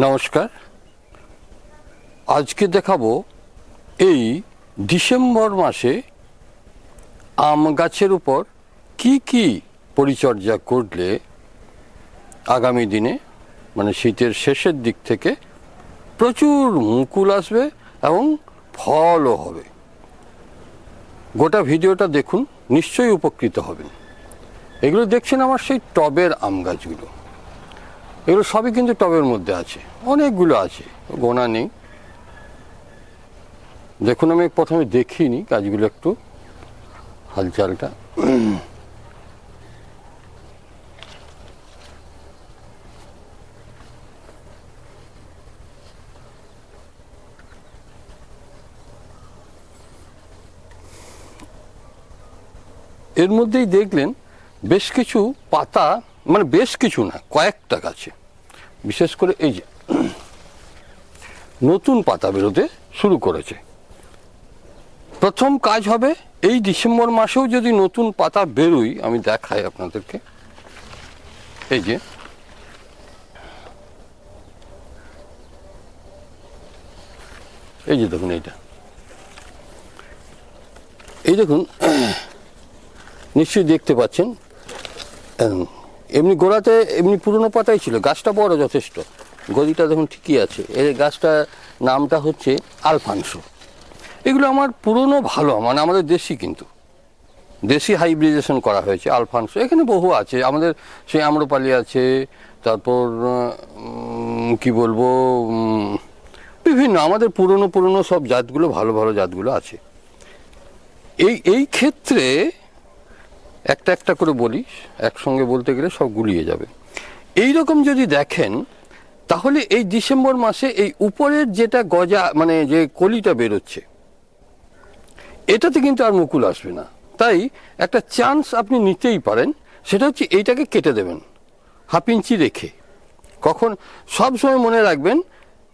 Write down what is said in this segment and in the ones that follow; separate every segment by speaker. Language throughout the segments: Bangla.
Speaker 1: নমস্কার। আজকে দেখাবো এই ডিসেম্বর মাসে আম গাছের উপর কি কি পরিচর্যা করলে আগামী দিনে মানে শীতের শেষের দিক থেকে প্রচুর মুকুল আসবে এবং ফলও হবে। গোটা ভিডিওটা দেখুন, নিশ্চয়ই উপকৃত হবেন। এগুলো দেখছেন আমার সেই টবের আম গাছগুলো। এগুলো সবই কিন্তু টবের মধ্যে আছে। অনেকগুলো আছে, গোনা নেই। দেখুন, আমি প্রথমে দেখিনি গাছগুলো একটু, হালচালটা। এর মধ্যেই দেখলেন, বেশ কিছু পাতা মানে বেশ কিছু না, কয়েকটা গাছে। বিশেষ করে এই যে নতুন পাতা বেরোতে শুরু করেছে। প্রথম কাজ হবে, এই ডিসেম্বর মাসেও যদি নতুন পাতা বেরোই আমি দেখাই আপনাদেরকে। এই যে এই যে দেখুন এইটা। এই দেখুন, নিশ্চয়ই দেখতে পাচ্ছেন। এমনি গোড়াতে এমনি পুরনো পাতাই ছিল, গাছটা বড় যথেষ্ট। গদিটা দেখুন ঠিকই আছে। এই গাছটা নামটা হচ্ছে আলফানসো। এগুলো আমার পুরনো ভালো মানে আমাদের দেশি কিন্তু। দেশি হাইব্রিডেশন করা হয়েছে আলফানসো। এখানে বহু আছে। আমাদের সেই আম্রপালি আছে, তারপর কি বলব বিভিন্ন। আমাদের পুরনো পুরনো সব জাতগুলো, ভালো ভালো জাতগুলো আছে। এই এই ক্ষেত্রে একটা একটা করে বলি একসঙ্গে বলতে গেলে সব গুলিয়ে যাবে। এই রকম যদি দেখেন, তাহলে এই ডিসেম্বর মাসে এই উপরের যেটা গজা মানে যে কলিটা বেরোচ্ছে, এটাতে কিন্তু আর মুকুল আসবে না। তাই একটা চান্স আপনি নিতেই পারেন, সেটা হচ্ছে এইটাকে কেটে দেবেন, হাফ ইঞ্চি রেখে। কখন সব সময় মনে রাখবেন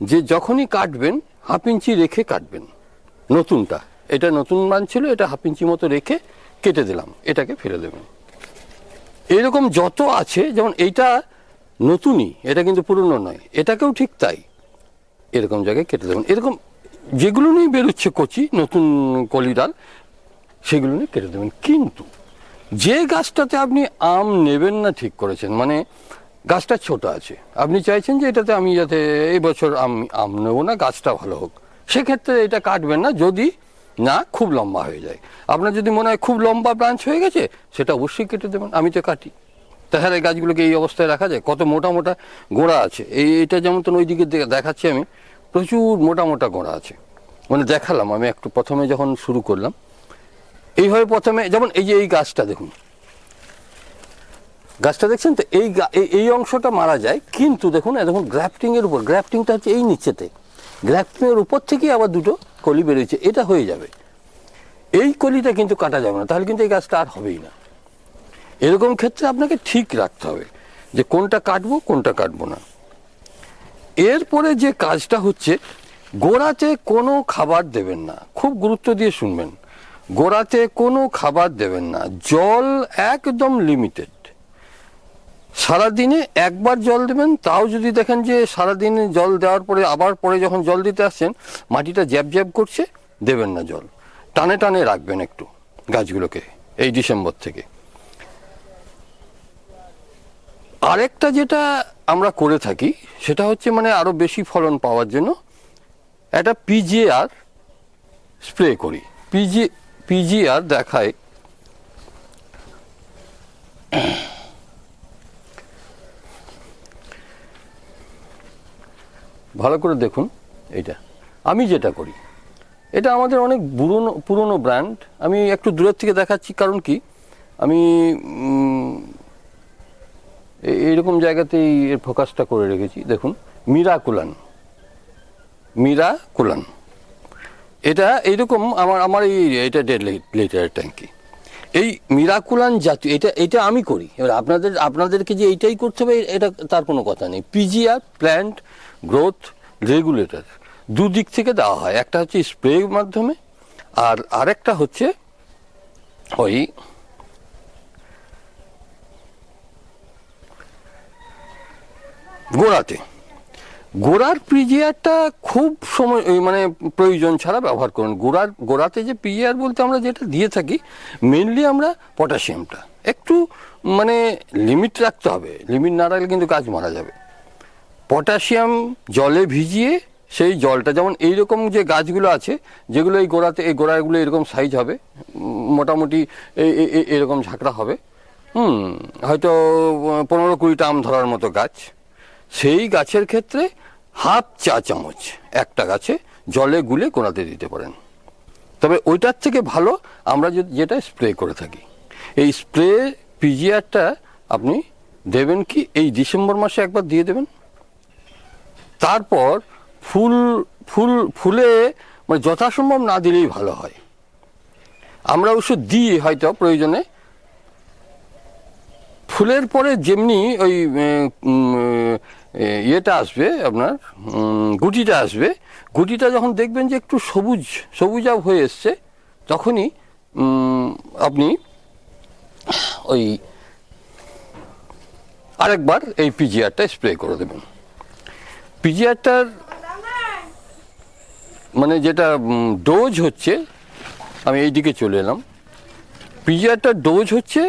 Speaker 1: যে যখনই কাটবেন, হাফ ইঞ্চি রেখে কাটবেন। নতুনটা, এটা নতুন মান ছিল এটা হাফ ইঞ্চি মতো রেখে কেটে দিলাম, এটাকে ফেলে দেবেন এরকম যত আছে, যেমন এইটা নতুনই, এটা কিন্তু পুরনো নয়, এটাকেও ঠিক তাই। এরকম জায়গায় কেটে দেবেন এরকম যেগুলো নিয়ে বেরোচ্ছে কচি, নতুন কলিডাল সেগুলো নিয়ে কেটে দেবেন। কিন্তু যে গাছটাতে আপনি আম নেবেন না ঠিক করেছেন মানে গাছটা ছোট আছে, আপনি চাইছেন যে এটাতে আমি যাতে এই বছর আম আম নেব না, গাছটা ভালো হোক, সেক্ষেত্রে এটা কাটবেন না। যদি না, খুব লম্বা হয়ে যায়। আপনার যদি মনে হয় খুব লম্বা ব্রাঞ্চ হয়ে গেছে, সেটা অবশ্যই কেটে দেবেন, আমি তো কাটি। তাহলে গাছগুলোকে এই অবস্থায় রাখা যায়, কত মোটা মোটা গোড়া আছে। এই এটা যেমন তো ওইদিকে দে- দেখাচ্ছি আমি, প্রচুর মোটা মোটা গোড়া আছে। মানে দেখালাম আমি একটু প্রথমে যখন শুরু করলাম। এইভাবে প্রথমে, যেমন এই যে এই গাছটা দেখুন। গাছটা দেখছেন তো? এই এই- অংশটা মারা যায়, কিন্তু দেখুন দেখুন গ্রাফটিং এর উপর গ্রাফটিংটা হচ্ছে এই নিচেতে। গ্রাফটিং এর উপর থেকেই আবার দুটো কলি বেরোচ্ছে এটা হয়ে যাবে। এই কলিটা কিন্তু কাটা যাবে না, তাহলে কিন্তু এই গাছটা আর হবেই না। এরকম ক্ষেত্রে আপনাকে ঠিক রাখতে হবে যে কোনটা কাটবো কোনটা কাটবো না। এরপরে যে কাজটা হচ্ছে, গোড়াতে কোনো খাবার দেবেন না। খুব গুরুত্ব দিয়ে শুনবেন। গোড়াতে কোনো খাবার দেবেন না। জল একদম লিমিটেড সারাদিনে একবার জল দেবেন, তাও যদি দেখেন যে সারাদিনে জল দেওয়ার পরে, আবার পরে যখন জল দিতে আসছেন, মাটিটা জ্যাব জ্যাব করছে, দেবেন না জল। টানে টানে রাখবেন একটু গাছগুলোকে, এই ডিসেম্বর থেকে। আরেকটা যেটা আমরা করে থাকি, সেটা হচ্ছে মানে আরও বেশি ফলন পাওয়ার জন্য, একটা পিজিআর স্প্রে করি। পিজি পিজিআর দেখায়। ভালো করে দেখুন এটা আমি যেটা করি, এটা আমাদের অনেক পুরনো পুরনো ব্র্যান্ড আমি একটু দূরের থেকে দেখাচ্ছি, কারণ কি? আমি এইরকম জায়গাতেই এর ফোকাসটা করে রেখেছি। দেখুন মীরা কুলান মীরা কুলান এটা এইরকম আমার আমার এই, এটা দেড় লিটারের ট্যাঙ্কি এই মিরাকুলান জাতীয় এটা এটা আমি করি। এবার আপনাদের, আপনাদেরকে যে এইটাই করতে হবে, এটা তার কোনো কথা নেই। পিজিআর প্ল্যান্ট গ্রোথ রেগুলেটর দুদিক থেকে দেওয়া হয়। একটা হচ্ছে স্প্রে মাধ্যমে, আর আরেকটা হচ্ছে ওই গোড়াতে। গোড়ার পিজিআরটা খুব সময় মানে প্রয়োজন ছাড়া ব্যবহার করুন। গোড়ার, গোড়াতে যে পিজিআর বলতে আমরা যেটা দিয়ে থাকি মেনলি আমরা পটাশিয়ামটা একটু মানে লিমিট রাখতে হবে। লিমিট না রাখলে কিন্তু গাছ মারা যাবে। পটাশিয়াম জলে ভিজিয়ে সেই জলটা, যেমন এইরকম যে গাছগুলো আছে, যেগুলো এই গোড়াতে, এই গোড়াগুলো এরকম সাইজ হবে মোটামুটি এরকম ঝাঁকড়া হবে। হুম, হয়তো পনেরো কুড়িটা আম ধরার মতো গাছ। সেই গাছের ক্ষেত্রে হাফ চা চামচ একটা গাছে জলে গুলে গোড়াতে দিতে পারেন। তবে ওইটার থেকে ভালো আমরা যেটা স্প্রে করে থাকি। এই স্প্রে পিজিআরটা আপনি দেবেন কি, এই ডিসেম্বর মাসে একবার দিয়ে দেবেন? তারপর ফুল ফুল, ফুলে মানে যথাসম্ভব না দিলেই ভালো হয়। আমরা ওষুধ দিই হয়তো প্রয়োজনে। ফুলের পরে যেমনি ওই ইয়েটা আসবে আপনার গুটিটা আসবে, গুটিটা যখন দেখবেন যে একটু সবুজ সবুজাব হয়ে এসছে, তখনই আপনি ওই আরেকবার এই পিজিআরটা স্প্রে করে দেবেন। পিজিআরটার মানে যেটা ডোজ হচ্ছে, আমি এই দিকে চলে এলাম। পিজিআরটার ডোজ হচ্ছে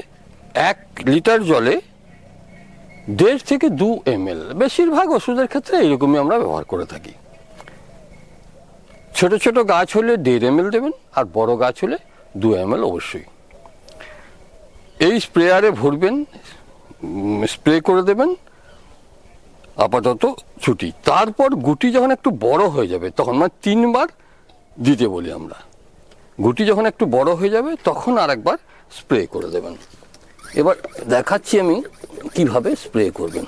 Speaker 1: এক লিটার জলে দেড় থেকে দু এম এল বেশিরভাগ ওষুধের ক্ষেত্রে এইরকমই আমরা ব্যবহার করে থাকি। ছোট ছোট গাছ হলে দেড় এম দেবেন, আর বড় গাছ হলে দু এম এল অবশ্যই। এই স্প্রেয়ারে ভরবেন স্প্রে করে দেবেন আপাতত ছুটি। তারপর গুটি যখন একটু বড় হয়ে যাবে, তখন মানে তিনবার দিতে বলি আমরা। গুটি যখন একটু বড় হয়ে যাবে, তখন আরেকবার স্প্রে করে দেবেন। এবার দেখাচ্ছি আমি কীভাবে স্প্রে করবেন।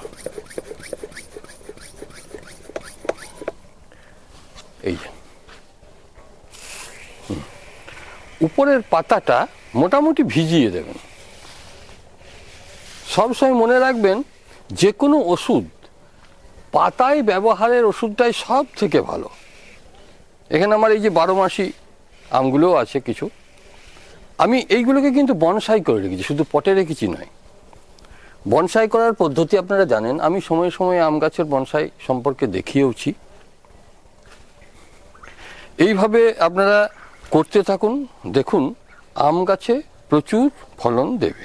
Speaker 1: এই যে। উপরের পাতাটা মোটামুটি ভিজিয়ে দেবেন। সবসময় মনে রাখবেন, যে কোনো ওষুধ পাতায় ব্যবহারের ওষুধটাই সব থেকে ভালো। এখানে আমার এই যে বারো মাসি আমগুলোও আছে কিছু। আমি এইগুলোকে কিন্তু বনসাই করে রেখেছি, শুধু পটে রেখেছি নয়। বনসাই করার পদ্ধতি আপনারা জানেন, আমি সময়ে সময়ে আম গাছের বনসাই সম্পর্কে দেখিয়েওছি। এইভাবে আপনারা করতে থাকুন, দেখুন, আম গাছে প্রচুর ফলন দেবে।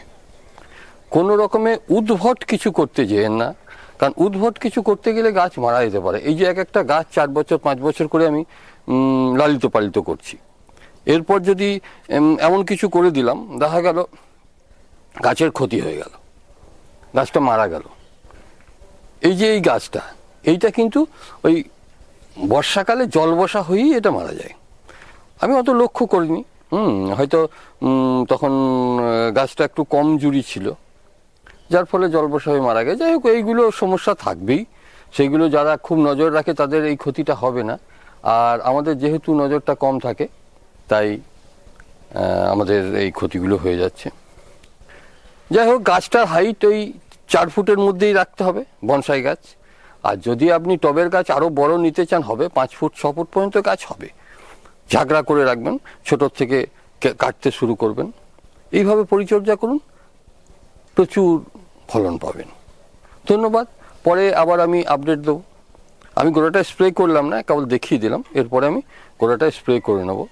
Speaker 1: কোনো রকমে উদ্ভট কিছু করতে যেয়েন না। কারণ উদ্ভট কিছু করতে গেলে গাছ মারা যেতে পারে। এই যে এক একটা গাছ চার বছর, পাঁচ বছর করে আমি লালিত পালিত করছি। এরপর যদি এমন কিছু করে দিলাম, দেখা গেল গাছের ক্ষতি হয়ে গেল। গাছটা মারা গেল। এই যে এই গাছটা, এইটা কিন্তু ওই বর্ষাকালে জল বসা হয়েই এটা মারা যায়। আমি অত লক্ষ্য করিনি। হুম, হয়তো তখন গাছটা একটু কম জুড়ি ছিল। যার ফলে জল হয়ে মারা গেছে। যাই হোক, এইগুলো সমস্যা থাকবেই। সেইগুলো যারা খুব নজর রাখে, তাদের এই ক্ষতিটা হবে না। আর আমাদের যেহেতু নজরটা কম থাকে, তাই আমাদের এই ক্ষতিগুলো হয়ে যাচ্ছে। যাই হোক, গাছটার হাইট ওই চার ফুটের মধ্যেই রাখতে হবে, বনসাই গাছ। আর যদি আপনি টবের গাছ আরও বড় নিতে চান, হবে পাঁচ ফুট, ছ ফুট পর্যন্ত গাছ হবে। ঝাঁকড়া করে রাখবেন ছোটোর থেকে কাটতে শুরু করবেন। এইভাবে পরিচর্যা করুন। প্রচুর ফলন পাবেন। ধন্যবাদ। পরে আবার আমি আপডেট দেবো। আমি গোড়াটা স্প্রে করলাম না, কেবল দেখিয়ে দিলাম। এরপরে আমি গোড়াটা স্প্রে করে নেব।